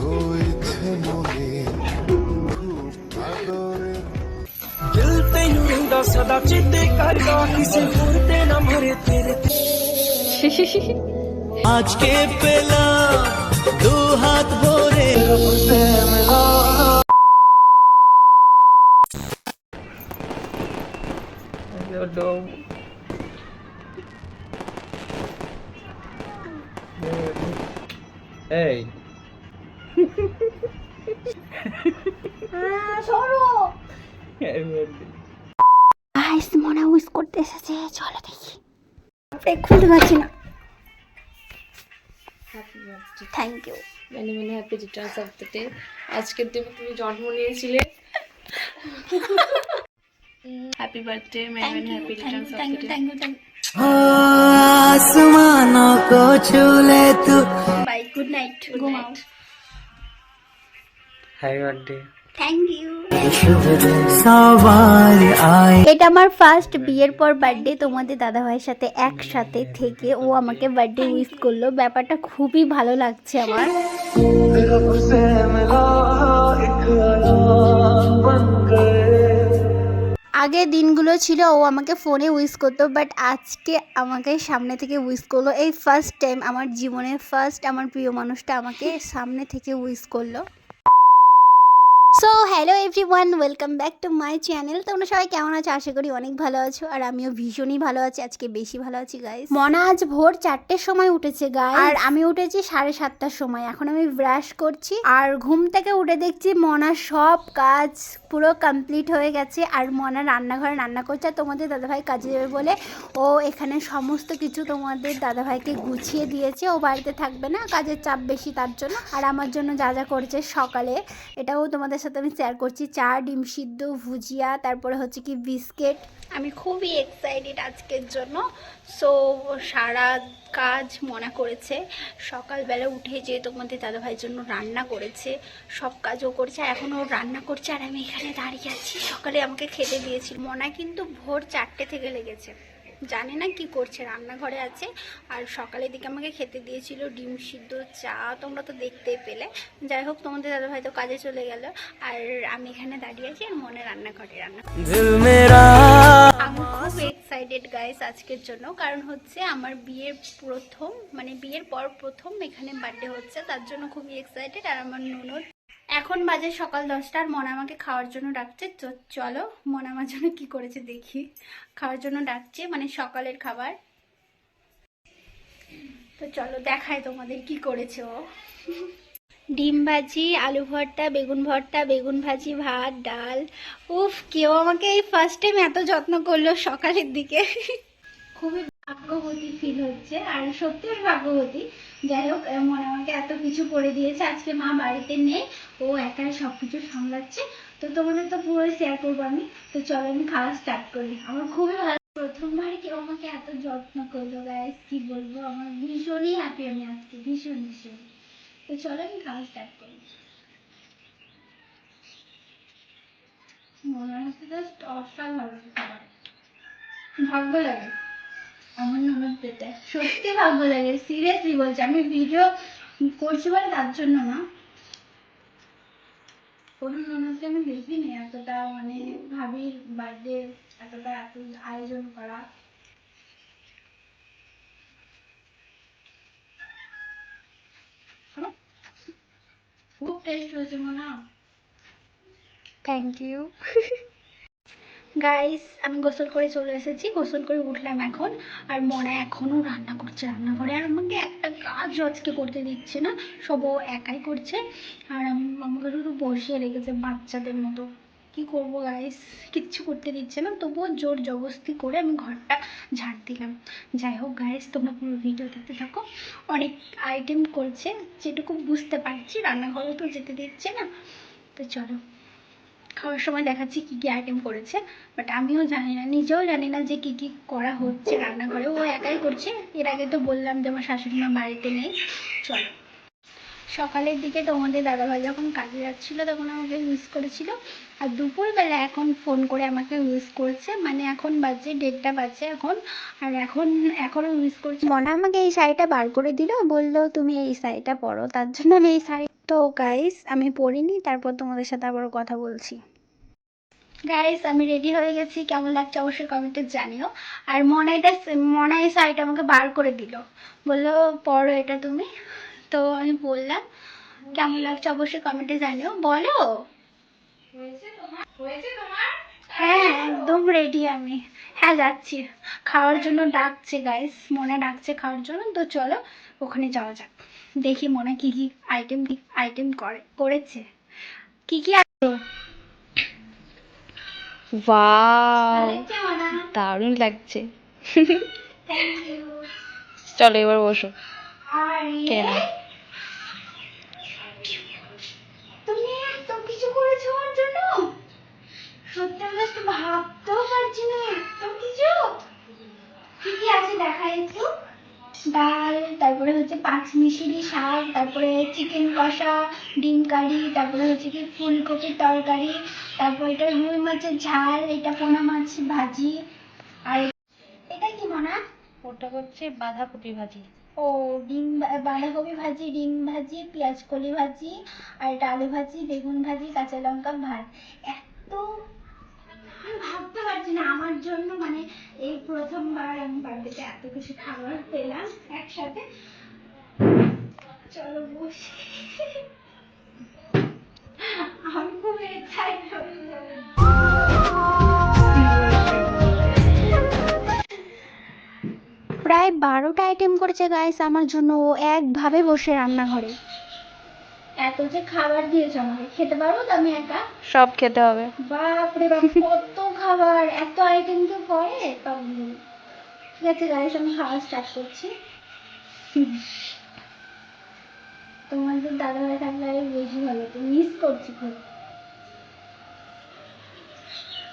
হয়েছে মনে दिल तेनू रिंदा सदा चिते करदा किसे मुरते ना मरे तेरे आज के पेला दो हाथ भोरे से मिला Your dog. Hey. আইস হ্যাঁ, দেখি। খুলতে পারছি না। থ্যাংক ইউ মানে মানে হ্যাপি আজকের তুমি জন্ম নিয়েছিলে। হ্যাপি বার্থডে মানে মানে happy returns of the good night good এটা আমার ফার্স্ট বিয়ের পর বার্থডে তোমাদের দাদা ভাইয়ের সাথে একসাথে থেকে ও আমাকে বার্থডে উইশ করল। ব্যাপারটা খুবই ভালো লাগছে আমার। আগে দিনগুলো ছিল ও আমাকে ফোনে উইস করতো বাট আজকে আমাকে সামনে থেকে উইস করল। এই ফার্স্ট টাইম আমার জীবনের ফার্স্ট আমার প্রিয় মানুষটা আমাকে সামনে থেকে উইস করল। So hello everyone welcome back to my channel তোমরা সবাই কেমন আছো? আশা করি অনেক ভালো আছো আর আমিও ভীষণই ভালো আছি আজকে বেশি ভালো আছি গাইস মনা আজ ভোর চারটের সময় উঠেছে গাই আর আমি উঠেছি সাড়ে সাতটার সময় এখন আমি ব্রাশ করছি। আর ঘুম থেকে উঠে দেখছি মনা সব কাজ পুরো কমপ্লিট হয়ে গেছে আর মনা রান্নাঘরে রান্না করছে আর তোমাদের দাদাভাই কাজে যাবে বলে ও এখানে সমস্ত কিছু তোমাদের দাদাভাইকে গুছিয়ে দিয়েছে ও বাড়িতে থাকবে না কাজের চাপ বেশি তার জন্য আর আমার জন্য যা যা করছে সকালে এটাও তোমাদের সাথে আমি শেয়ার করছি। চা, ডিম সিদ্ধ, ভুজিয়া, তারপরে হচ্ছে কি বিস্কিট। আমি খুবই এক্সাইটেড আজকের জন্য। সো সারা কাজ মনে করেছে। সকালবেলা উঠে যে তোমাদের দাদাভাইয়ের জন্য রান্না করেছে, সব কাজও করছে এখন ও রান্না করছে, আর আমি এখানে দাঁড়িয়ে আছি। সকালে আমাকে খেতে দিয়েছিল। মনা কিন্তু ভোর চারটে থেকে লেগেছে। জানে না কি করছে রান্নাঘরে আছে। আর সকালের দিকে আমাকে খেতে দিয়েছিল ডিম সিদ্ধ চা তোমরা তো দেখতেই পেলে। যাই হোক তোমাদের দাদা ভাই তো কাজে চলে গেল। আর আমি এখানে দাঁড়িয়ে আছি আর মনে রান্নাঘরে রান্না আমি খুব এক্সাইটেড গাইস আজকের জন্য। কারণ হচ্ছে আমার বিয়ের প্রথম মানে বিয়ের পর প্রথম এখানে বার্থডে হচ্ছে তার জন্য খুবই এক্সাইটেড আর আমার ননদ এখন বাজে সকাল দশটার আর মনা আমাকে খাওয়ার জন্য ডাকছে। তো চলো, মনা আমার জন্য কি করেছে দেখি। খাওয়ার জন্য ডাকছে মানে সকালের খাবার। তো চলো দেখায় তোমাদের কি করেছে ও। ডিম ভাজি, আলু ভর্তা, বেগুন ভর্তা, বেগুন ভাজি, ভাত, ডাল। উফ, কেউ আমাকে এই ফার্স্ট টাইম এত যত্ন করল সকালের দিকে। খুবই ভাগ্যবতী ফিল হচ্ছে, আর সত্যি ভাগ্যবতী। যাই হোক মনে আমাকে এত কিছু করে দিয়েছে। আজকে মা বাড়িতে নেই, ও একাই সব কিছু সামলাচ্ছে। তো তোমাদের তো পুরো শেয়ার করব আমি। তো চলো, আমি খাওয়া স্টার্ট করি। আমার খুবই ভালো প্রথমবার কেউ আমাকে এত যত্ন করল গাইস কি বলব? আমার ভীষণই হ্যাপি আমি আজকে, ভীষণ ভীষণ। তো চলো, আমি খাওয়া স্টার্ট করি। মনে হচ্ছে জাস্ট অসাধারণ খাবার। ভাগ্য লাগে। আমার ননদ পেতে সত্যি ভাগ্য লাগে সিরিয়াসলি বলছি, আমি ভিডিও করছি বলে তার জন্য না। কোনো ননদকে আমি দেখিনি এতটা মানে ভাবির বার্থডে এতটা এত আয়োজন করা। খুব টেস্ট হয়েছে মনে থ্যাংক ইউ গাইস আমি গোসল করে চলে এসেছি। গোসল করে উঠলাম এখন। আর মরা এখনও রান্না করছে রান্নাঘরে আর আমাকে একটা কাজও আজকে করতে দিচ্ছে না। সব ও একাই করছে। আর আম- আমাকে শুধু বসিয়ে রেখেছে বাচ্চাদের মতো। কি করব গাইস কিচ্ছু করতে দিচ্ছে না। তবুও জোর জবস্তি করে আমি ঘরটা ঝাড় দিলাম। যাই হোক গাইস তোমরা পুরো ভিডিও দেখতে থাকো। অনেক আইটেম করছে। যেটুকু বুঝতে পারছি রান্নাঘরে তো যেতে দিচ্ছে না। তো চলো। খাওয়ার সময় দেখাচ্ছি কী কী আইটেম করেছে বাট আমিও জানি না, নিজেও জানি না যে কী কী করা হচ্ছে রান্নাঘরে। ও একাই করছে, এর আগে তো বললাম যে আমার শাশুড়ি মা বাড়িতে নেই। চলো। সকালের দিকে তোমাদের দাদাভাই যখন কাজে যাচ্ছিল, তখন আমাকে ইউজ করেছিল। আর দুপুরবেলা এখন ফোন করে আমাকে ইউজ করছে মানে এখন বাজে দেড়টা বাজে এখন, আর এখন, এখনও ইউজ করছে। মনে আমাকে এই শাড়িটা বার করে দিল, বলল, তুমি এই শাড়িটা পরো, তার জন্য আমি এই শাড়ি তো গাইস আমি পড়িনি তারপর তোমাদের সাথে আবার কথা বলছি। গাইস আমি রেডি হয়ে গেছি কেমন লাগছে অবশ্যই কমেন্টে জানিও। আর মনাইটা মনাই সাইড আমাকে বার করে দিল। বলল পড়ো এটা তুমি। তো আমি বললাম কেমন লাগছে অবশ্যই কমেন্টে জানিও। বলো। হ্যাঁ একদম রেডি আমি। হ্যাঁ যাচ্ছি। খাওয়ার জন্য ডাকছে গাইস মনে ডাকছে খাওয়ার জন্য। তো চলো ওখানে যাওয়া যাক। দেখি মনে কি কি আইটেম আইটেম করে করেছে। কি কি ওয়াও দারুণ লাগছে। চলো এবার বসো। খেয়ে নাও। তুমি এত কিছু করেছ ওর জন্য? সত্যি আমি একটু ভাবতেও পারছি না এত কিছু। কি কি আছে দেখাই একটু। ডাল তারপরে হচ্ছে পাঁচ মিশিরি শাক তারপরে চিকেন কষা ডিম কারি তারপরে হচ্ছে কি ফুলকপির তরকারি তারপর এটা রুই মাছের ঝাল এটা পোনা মাছ ভাজি আর এটা কি মনা? ওটা হচ্ছে বাঁধাকপি ভাজি। ও ডিম বাঁধাকপি ভাজি ডিম ভাজি পেঁয়াজ কলি ভাজি আর এটা আলু ভাজি বেগুন ভাজি কাঁচা লঙ্কা ভাত। এত আমি ভাবতে পারছি না। আমার জন্য মানে এই প্রথমবার আমি বাড়িতে এত কিছু খাবার পেলাম একসাথে। চলো বসি। আমি খুব এক্সাইটেড প্রায় বারোটা আইটেম করেছে গাইস আমার জন্য ও একভাবে বসে রান্নাঘরে। এত যে খাবার দিয়েছে আমাকে খেতে পারব তো আমি একা? সব খেতে হবে। বাপরে বাপ কত খাবার এত আইটেম তো করে ঠিক আছে গাইস আমি খাওয়া স্টার্ট করছি। তোমাদের দাদা ভাই থাকলে আমি বেশি ভালো তো মিস করছি খুব।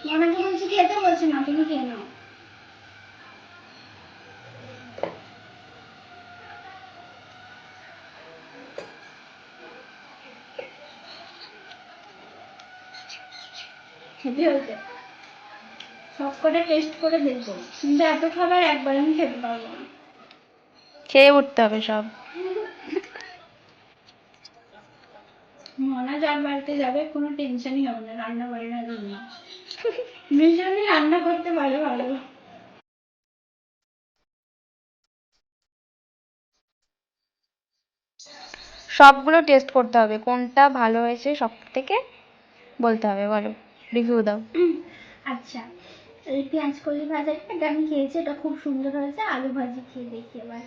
মনাকে বলছি খেতে বলছি না তুমি খেয়ে নাও। হেভি হয়েছে সব কটা টেস্ট করে দেখব। কিন্তু এত খাবার একবার আমি খেতে পারব না। খেয়ে উঠতে হবে সব। মনা যার বাড়িতে যাবে কোনো টেনশনই হবে না রান্না বান্নার জন্য ভীষণই রান্না করতে পারে ভালো। সবগুলো টেস্ট করতে হবে। কোনটা ভালো হয়েছে সব থেকে বলতে হবে বলো। রিভিউ দাও। আচ্ছা এই পেঁয়াজ কলি ভাজাটা আমি খেয়েছি, এটা খুব সুন্দর হয়েছে, আলু ভাজি খেয়ে দেখি এবার।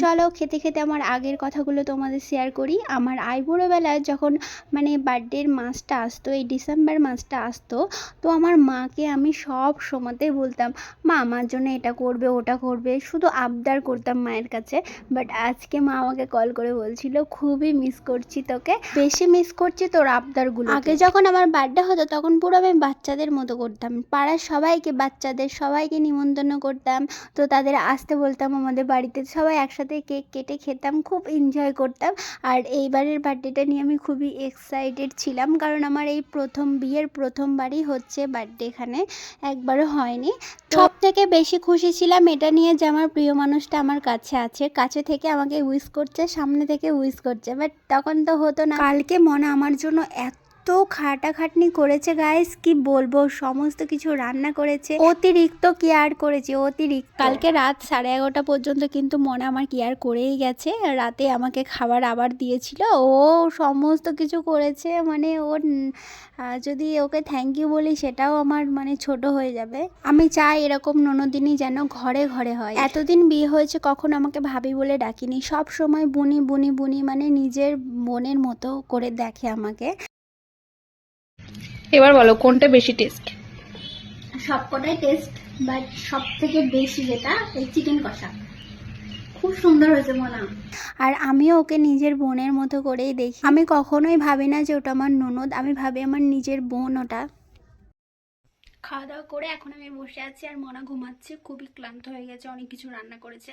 চলো খেতে খেতে আমার আগের কথাগুলো তোমাদের শেয়ার করি। আমার আইবুড়ো বেলায় যখন মানে বার্থডের মাসটা আসতো, এই ডিসেম্বর মাসটা আসতো, তো আমার মাকে আমি সব সময়তে বলতাম, মা, আমার জন্য এটা করবে, ওটা করবে। শুধু আবদার করতাম মায়ের কাছে বাট আজকে মা আমাকে কল করে বলছিল, খুবই মিস করছি তোকে। বেশি মিস করছি তোর আবদারগুলো আগে যখন আমার বার্থডে হতো, তখন পুরো আমি বাচ্চাদের মতো করতাম। পাড়ার সবাইকে, বাচ্চাদের সবাইকে নিমন্ত্রণ করতাম, তো তাদের আসতে বলতাম আমাদের বাড়িতে, সবাই একসাথে কেক কেটে খেতাম খুব এনজয় করতাম। আর এইবারের বার্থডেটা নিয়ে আমি খুবই এক্সাইটেড ছিলাম কারণ আমার এই প্রথম বিয়ের প্রথমবারই হচ্ছে বার্থডে এখানে একবারও হয়নি। সব থেকে বেশি খুশি ছিলাম এটা নিয়ে যে আমার প্রিয় মানুষটা আমার কাছে আছে কাছে থেকে আমাকে উইশ করছে সামনে থেকে উইশ করছে বাট তখন তো হতো না। কালকে মনে আমার জন্য এত খাটাখাটনি করেছে গাইস কি বলব? সমস্ত কিছু রান্না করেছে। অতিরিক্ত কেয়ার করেছে, অতিরিক্ত। কালকে রাত সাড়ে এগারোটা পর্যন্ত কিন্তু মনে আমার কেয়ার করেই গেছে। রাতে আমাকে খাবার আবার দিয়েছিল। ও সমস্ত কিছু করেছে মানে ওর যদি ওকে থ্যাংক ইউ বলি, সেটাও আমার মানে ছোট হয়ে যাবে। আমি চাই এরকম ননদিনই যেন ঘরে ঘরে হয়। এতদিন বিয়ে হয়েছে, কখনো আমাকে ভাবি বলে ডাকিনি। সব সময় বুনি বুনি বুনি মানে নিজের বোনের মতো করে দেখে আমাকে। এবার বলো কোনটা বেশি টেস্ট সবকটাই টেস্ট বাট সব থেকে বেশি যেটা এই চিকেন কষা। খুব সুন্দর হয়েছে মনে। আর আমিও ওকে নিজের বোনের মতো করেই দেখি। আমি কখনোই ভাবি না যে ওটা আমার ননদ আমি ভাবি আমার নিজের বোন ওটা। খাওয়া দাওয়া করে এখন আমি বসে আছি আর মনা ঘুমাচ্ছে, খুবই ক্লান্ত হয়ে গেছে, অনেক কিছু রান্না করেছে।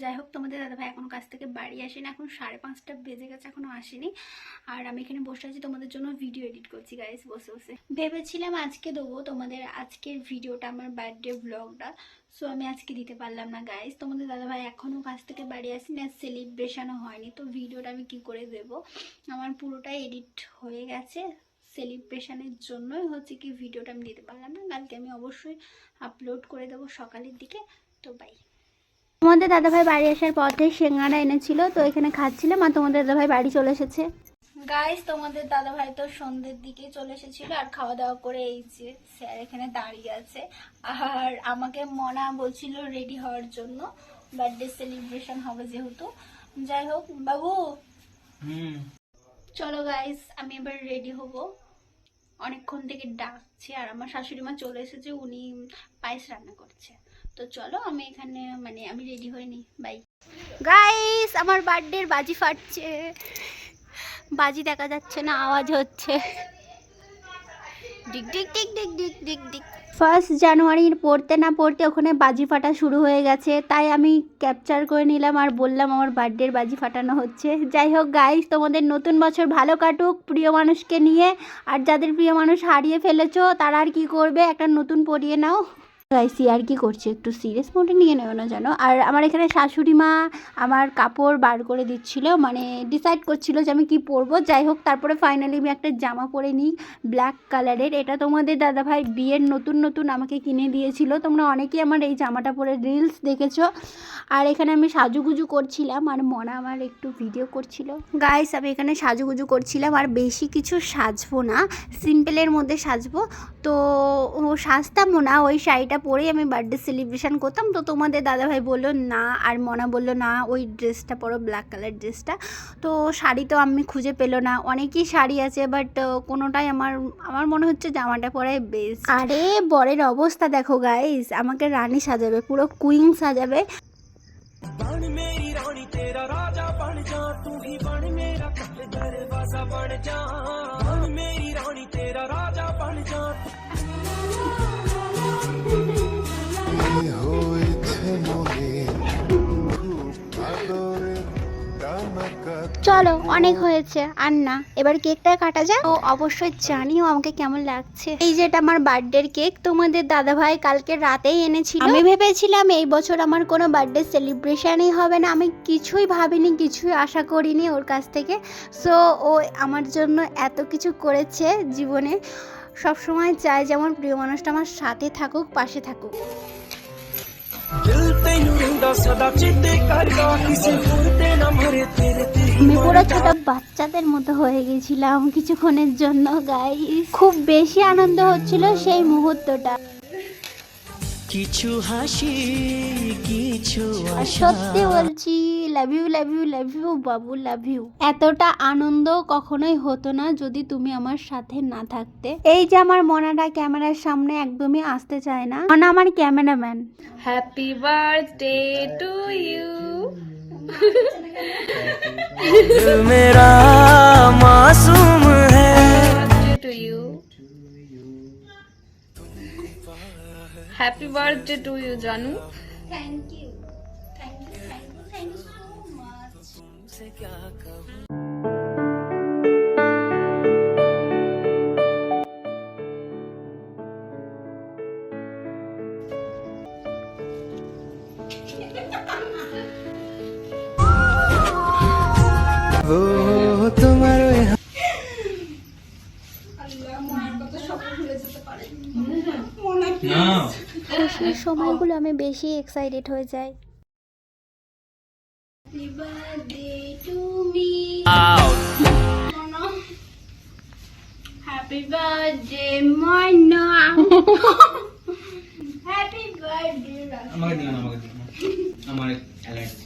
যাই হোক, তোমাদের দাদাভাই এখনও কাছ থেকে বাড়ি আসেনি, এখন সাড়ে পাঁচটা বেজে গেছে, এখনও আসেনি। আর আমি এখানে বসে আছি, তোমাদের জন্য ভিডিও এডিট করছি গাইস বসে বসে। ভেবেছিলাম আজকে দেবো তোমাদের আজকের ভিডিওটা আমার বার্থডে ব্লগটা সো আমি আজকে দিতে পারলাম না গাইস তোমাদের দাদাভাই এখনও কাছ থেকে বাড়ি আসেনি আর সেলিব্রেশনও হয়নি। তো ভিডিওটা আমি কি করে দেব? আমার পুরোটাই এডিট হয়ে গেছে। সেলিব্রেশনের জন্যই হচ্ছে কি ভিডিওটা আমি দিতে পারলাম না। কালকে আমি অবশ্যই আপলোড করে দেবো সকালের দিকে। তো বাই তোমাদের দাদাভাই বাড়ি আসার পথে সিঙ্গারা এনেছিল তো এখানে খাচ্ছিলাম আর তোমাদের দাদাভাই বাড়ি চলে এসেছে। গাইস তোমাদের দাদাভাই তো সন্ধ্যের দিকে চলে এসেছিল আর খাওয়া দাওয়া করে এই যে স্যার এখানে দাঁড়িয়ে আছে। আর আমাকে মনা বলছিল রেডি হওয়ার জন্য বার্থডে সেলিব্রেশন হবে যেহেতু। যাই হোক বাবু। চলো গাইস আমি এবার রেডি হব। অনেকক্ষণ থেকে ডাকছে আর আমার শাশুড়ি মা চলে এসেছে, উনি পায়েস রান্না করছে। তো চলো আমি এখানে মানে আমি রেডি হয়ে নিই। বাই গাইস আমার বার্থডের বাজি ফাটছে। বাজি দেখা যাচ্ছে না, আওয়াজ হচ্ছে। ডিক ডিক ডিক ডিক ডিক ডিক ডিক। ফার্স্ট জানুয়ারির পড়তে না পড়তে ওখানে বাজি ফাটা শুরু হয়ে গেছে। তাই আমি ক্যাপচার করে নিলাম আর বললাম আমার বার্থডের বাজি ফাটানো হচ্ছে। যাই হোক গাইস তোমাদের নতুন বছর ভালো কাটুক প্রিয় মানুষকে নিয়ে। আর যাদের প্রিয় মানুষ হারিয়ে ফেলেছো, তারা আর কি করবে? একটা নতুন পরিয়ে নাও। গাইস আর কি করছে? একটু সিরিয়াস মোডে নিয়ে নেও না জানো আর আমার এখানে শাশুড়ি মা আমার কাপড় বার করে দিচ্ছিল মানে ডিসাইড করছিল যে আমি কি পরবো। যাই হোক, তারপরে ফাইনালি আমি একটা জামা পরে নিই ব্ল্যাক কালারের এটা তোমাদের দাদাভাই বিয়ের নতুন নতুন আমাকে কিনে দিয়েছিল। তোমরা অনেকেই আমার এই জামাটা পরে রিলস দেখেছ। আর এখানে আমি সাজুগুজু করছিলাম, আর মনা আমার একটু ভিডিও করছিল। গাইস আমি এখানে সাজুগুজু করছিলাম, আর বেশি কিছু সাজবো না। সিম্পলের মধ্যে সাজবো। তো সাজতামও না, ওই শাড়িটা পরেই আমি বার্থডে সেলিব্রেশান করতাম। তো তোমাদের দাদাভাই বলল না। আর মনা বলল না ওই ড্রেসটা পরো ব্ল্যাক কালার ড্রেসটা তো শাড়ি তো আমি খুঁজে পেল না। অনেকই শাড়ি আছে বাট কোনোটাই আমার আমার মনে হচ্ছে জামাটা পরাই বেস্ট আরে বরের অবস্থা দেখো গাইস আমাকে রানী সাজাবে পুরো কুইন সাজাবে। চলো, অনেক হয়েছে। আর না এবার কেকটা কাটা যাক। ও অবশ্যই জানিও আমাকে কেমন লাগছে। এই যেটা আমার বার্থডের কেক, তোমাদের দাদা ভাই কালকে রাতেই এনেছিল। আমি ভেবেছিলাম এই বছর আমার কোনো বার্থডে সেলিব্রেশনই হবে না। আমি কিছুই ভাবিনি, কিছুই আশা করিনি ওর কাছ থেকে। সো ও আমার জন্য এত কিছু করেছে জীবনে। সব সময় চাই যে আমার প্রিয় মানুষটা আমার সাথে থাকুক, পাশে থাকুক। ਦਿਲ ਤੈਨੂੰ ਰਹਿੰਦਾ ਸਦਾ ਚੇਤੇ ਕਰਦਾ ਕਿਸੇ ਹੋਰ ਤੇ ਨਾ ਮਰੇ ਤੇਰੇ ਤੇ ਹੀ আমি পুরো ছোট বাচ্চাদের মতো হয়ে গেছিলাম কিছুক্ষণের জন্য গাই খুব বেশি আনন্দ হচ্ছিল সেই মুহূর্তটা কিছু হাসি কিছু সত্যি বলছি love you love you love you Babu love you এতটা আনন্দ কখনোই হতো না যদি তুমি আমার সাথে না থাকতে। এই যে আমার মনাটা ক্যামেরার সামনে একদমই আসতে চায় না। মনা আমার cameraman. Happy birthday to you ਮੇਰਾ হ্যাপি বার্থডে টু ইউ জানু থ্যাংক ইউ খুশির সময়গুলো আমি বেশি এক্সাইটেড হয়ে যাই। Happy birthday Moyna happy birthday আমাকে দিও না আমাকে দিও না। আমার অ্যালার্জি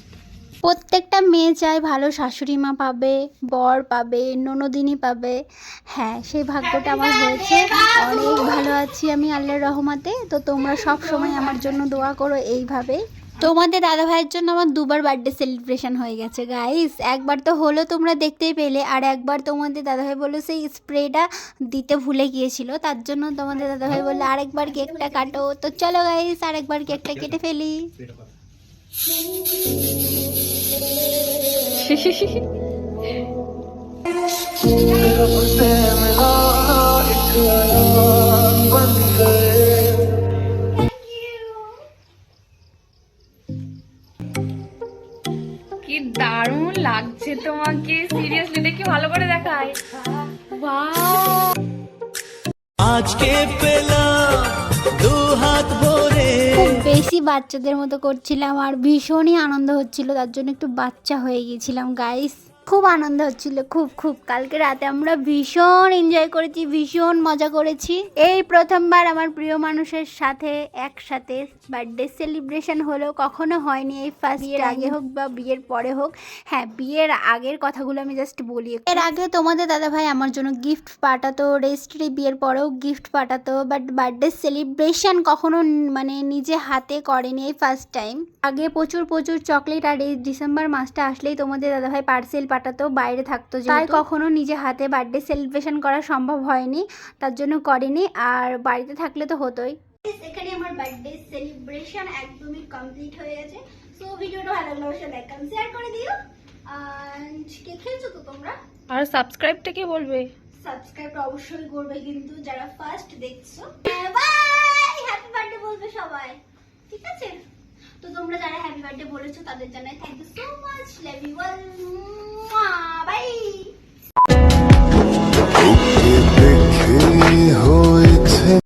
প্রত্যেকটা মেয়ে চায় ভালো শাশুড়ি মা পাবে, বর পাবে, ননদিনী পাবে। হ্যাঁ সেই ভাগ্যটা আমার হয়েছে। অনেক ভালো আছি আমি আল্লাহর রহমাতে। তো তোমরা সব সময় আমার জন্য দোয়া করো এইভাবে তোমাদের দাদা ভাইয়ের জন্য আমার দুবার বার্থডে সেলিব্রেশন হয়ে গেছে গাইস একবার তো হলো তোমরা দেখতেই পেলে, আর একবার তোমাদের দাদাভাই বলল সেই স্প্রেটা দিতে ভুলে গিয়েছিল। তার জন্য তোমাদের দাদাভাই বলল, আরেকবার কেকটা কাটো। তো চলো গাইস আরেকবার কেকটা কেটে ফেলি। কি দারুণ লাগছে তোমাকে। সিরিয়াসলি দেখি ভালো করে দেখায় আজকে পেলাম বেশি বাচ্চাদের মতো করছিলাম আর ভীষণই আনন্দ হচ্ছিল, তার জন্য একটু বাচ্চা হয়ে গিয়েছিলাম গাইস খুব আনন্দ হচ্ছিল খুব খুব। কালকে রাতে আমরা ভীষণ এনজয় করেছি ভীষণ মজা করেছি। এই প্রথমবার আমার প্রিয় মানুষের সাথে একসাথে বার্থডে সেলিব্রেশন হলো কখনো হয়নি এই ফার্স্ট বিয়ের আগে হোক বা বিয়ের পরে হোক। হ্যাঁ বিয়ের আগের কথাগুলো আমি জাস্ট বলি এর আগে তোমাদের দাদা ভাই আমার জন্য গিফট পাঠাতো রেজিস্ট্রি বিয়ের পরেও গিফট পাঠাতো বাট বার্থডে সেলিব্রেশন কখনো মানে নিজে হাতে করেনি এই ফার্স্ট টাইম আগে প্রচুর প্রচুর চকলেট আর এই ডিসেম্বর মাসটা আসলেই তোমাদের দাদা ভাই পার্সেল পাঠাতো বাইরে থাকতো তাই কখনো নিজে হাতে বার্থডে সেলিব্রেশন করা সম্ভব হয়নি তার জন্য করেনি আর বাড়িতে থাকলে তো হতোই। এখানে আমার বার্থডে সেলিব্রেশন একদমই কমপ্লিট হয়ে গেছে। সো ভিডিওটা ভালো লাগলে অবশ্যই লাইক কমেন্ট শেয়ার করে দিও। অ্যান্ড কে খেলছো তো তোমরা? আর সাবস্ক্রাইবটা কে বলবে? সাবস্ক্রাইব অবশ্যই করবে কিন্তু যারা ফার্স্ট দেখছ। বাই হ্যাপি বার্থডে বলবে সবাই। ঠিক আছে? তো তোমরা যারা হ্যাপি বার্থডে বলেছ, তাদের জন্য thank you so much love you all bye